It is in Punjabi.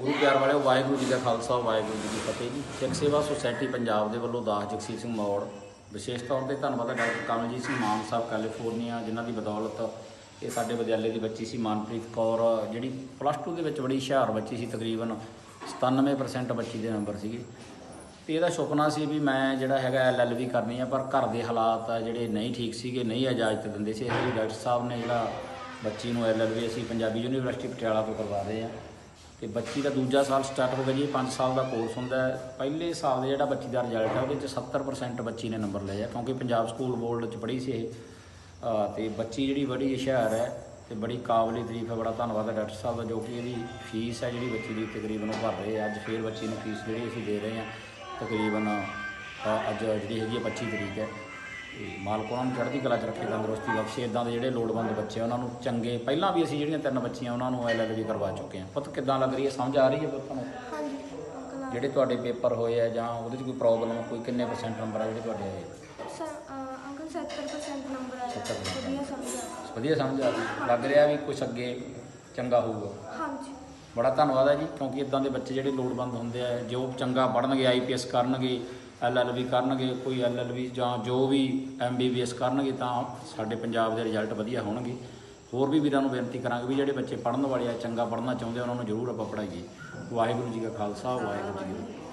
ਗੁਰੂ ਪਿਆਰ ਵਾਲਿਓ, ਵਾਹਿਗੁਰੂ ਜੀ ਦਾ ਖਾਲਸਾ, ਵਾਹਿਗੁਰੂ ਜੀ ਦੀ ਫਤਿਹ ਜੀ। ਸਿੱਖ ਸੇਵਾ ਸੁਸਾਇਟੀ ਪੰਜਾਬ ਦੇ ਵੱਲੋਂ ਦਾਸ ਜਗਸੀਰ ਸਿੰਘ ਮੌੜ, ਵਿਸ਼ੇਸ਼ ਤੌਰ ਤੇ ਧੰਨਵਾਦ ਹੈ ਡਾਕਟਰ ਕਮਲਜੀਤ ਸਿੰਘ ਮਾਨ ਸਾਹਿਬ, ਕੈਲੀਫੋਰਨੀਆ, ਜਿਨ੍ਹਾਂ ਦੀ ਬਦੌਲਤ ਇਹ ਸਾਡੇ ਵਿਦਿਆਲੇ ਦੀ ਬੱਚੀ ਸੀ ਮਨਪ੍ਰੀਤ ਕੌਰ, ਜਿਹੜੀ ਪਲੱਸ 2 ਦੇ ਵਿੱਚ ਬੜੀ ਹੁਸ਼ਿਆਰ ਬੱਚੀ ਸੀ, ਤਕਰੀਬਨ 97% ਬੱਚੀ ਦੇ ਨੰਬਰ ਸੀਗੇ। ਤੇ ਇਹਦਾ ਸੁਪਨਾ ਸੀ ਵੀ ਮੈਂ ਜਿਹੜਾ ਹੈਗਾ ਐਲਐਲਬੀ ਕਰਨੀ ਆ, ਪਰ ਘਰ ਦੇ ਹਾਲਾਤ ਜਿਹੜੇ ਨਹੀਂ ਠੀਕ ਸੀਗੇ, ਨਹੀਂ ਇਜਾਜ਼ਤ ਦਿੰਦੇ ਸੀ। ਇਸ ਲਈ ਡਾਕਟਰ ਸਾਹਿਬ ਨੇ ਜਿਹੜਾ ਬੱਚੀ ਨੂੰ ਐਲਐਲਬੀ ਅਸੀਂ ਪੰਜਾਬੀ ਯੂਨੀਵਰਸਿਟੀ ਪਟਿਆਲਾ ਤੋਂ ਕਰਵਾ ਰਹੇ ਆ। ਤੇ ਬੱਚੀ ਦਾ ਦੂਜਾ ਸਾਲ ਸਟਾਰਟ ਹੋ ਗਿਆ ਜੀ 5 ਸਾਲ ਦਾ ਕੋਰਸ ਹੁੰਦਾ ਹੈ। ਪਹਿਲੇ ਸਾਲ ਦਾ ਜਿਹੜਾ ਬੱਚੀ ਦਾ ਰਿਜ਼ਲਟ ਹੈ, ਉਹਦੇ ਚ 70% ਬੱਚੀ ਨੇ ਨੰਬਰ ਲਏ ਆ, ਕਿਉਂਕਿ ਪੰਜਾਬ ਸਕੂਲ ਬੋਰਡ ਚ ਪੜ੍ਹੀ ਸੀ ਇਹ। ਅਹ ਤੇ ਬੱਚੀ ਜਿਹੜੀ ਬੜੀ ਹੁਸ਼ਿਆਰ ਹੈ ਤੇ ਬੜੀ ਕਾਬਲੀ ਤਾਰੀਫ ਹੈ, ਬੜਾ ਧੰਨਵਾਦ ਹੈ ਡਾਕਟਰ ਸਾਹਿਬ ਦਾ, ਜੋ ਕਿ ਇਹਦੀ ਫੀਸ ਹੈ ਜਿਹੜੀ ਬੱਚੀ ਦੀ ਤਕਰੀਬਨ ਉਹ ਭਰ ਰਹੇ ਆ। ਅੱਜ ਫੇਰ ਬੱਚੀ ਨੂੰ ਫੀਸ ਜਿਹੜੀ ਅਸੀਂ ਦੇ ਰਹੇ ਹਾਂ ਤਕਰੀਬਨ ਅੱਜ ਜਿਹੜੀ ਹੈਗੀ ਹੈ 25 ਤਰੀਕ ਹੈ। ਤੇ ਮਾਲਕ ਉਹਨਾਂ ਨੂੰ ਚੜ੍ਹਦੀ ਕਲਾ ਚ ਰੱਖੇ ਤੰਦਰੁਸਤੀ ਬਖਸ਼ੇ। ਇਦਾਂ ਦੇ ਜਿਹੜੇ ਲੋੜਵੰਦ ਬੱਚੇ ਆ, ਉਹਨਾਂ ਨੂੰ ਚੰਗੇ ਪਹਿਲਾਂ ਵੀ ਅਸੀਂ ਜਿਹੜੀਆਂ ਤਿੰਨ ਬੱਚੀਆਂ ਉਹਨਾਂ ਨੂੰ ਐਲਐਲਬੀ ਕਰਵਾ ਚੁੱਕੇ ਹਾਂ। ਪੁੱਤ ਕਿੱਦਾਂ ਲੱਗ ਰਹੀ ਹੈ? ਸਮਝ ਆ ਰਹੀ ਹੈ ਪੁੱਤ ਆ ਜਿਹੜੇ ਤੁਹਾਡੇ ਪੇਪਰ ਹੋਏ ਆ ਜਾਂ ਉਹਦੇ 'ਚ ਕੋਈ ਪ੍ਰੋਬਲਮ ਕੋਈ ਕਿੰਨੇ ਪਰਸੈਂਟ ਨੰਬਰ ਆ ਜਿਹੜੇ ਤੁਹਾਡੇ ਆਏ? ਅੰਕਲ 70% ਨੰਬਰ ਆਇਆ 70% ਵਧੀਆ ਸਮਝ ਆ ਵਧੀਆ ਸਮਝ ਆ ਰਹੀ। ਲੱਗ ਰਿਹਾ ਵੀ ਕੁਝ ਅੱਗੇ ਚੰਗਾ ਹੋਊਗਾ। ਹਾਂਜੀ। ਬੜਾ ਧੰਨਵਾਦ ਹੈ ਜੀ ਕਿਉਂਕਿ ਇਦਾਂ ਦੇ ਬੱਚੇ ਜਿਹੜੇ ਲੋੜਵੰਦ ਹੁੰਦੇ ਆ ਜੋ ਚੰਗਾ ਪੜ੍ਹਨਗੇ ਆਈਪੀਐਸ ਕਰਨਗੇ ਐਲਐਲਬੀ ਕਰਨਗੇ, ਕੋਈ ਐਲਐਲਬੀ ਜਾਂ ਜੋ ਵੀ ਐਮਬੀਬੀਐਸ ਕਰਨਗੇ ਤਾਂ ਸਾਡੇ ਪੰਜਾਬ ਦੇ ਰਿਜ਼ਲਟ ਵਧੀਆ ਹੋਣਗੇ। ਹੋਰ ਵੀ ਵੀਰਾਂ ਨੂੰ ਬੇਨਤੀ ਕਰਾਂਗੇ ਵੀ ਜਿਹੜੇ ਬੱਚੇ ਪੜ੍ਹਨ ਵਾਲੇ ਆ, ਚੰਗਾ ਪੜ੍ਹਨਾ ਚਾਹੁੰਦੇ ਆ, ਉਹਨਾਂ ਨੂੰ ਜ਼ਰੂਰ ਆਪਾਂ ਪੜ੍ਹਾਈਏ। ਵਾਹਿਗੁਰੂ ਜੀ ਕਾ ਖਾਲਸਾ, ਵਾਹਿਗੁਰੂ ਜੀ ਕੀ ਫਤਿਹ।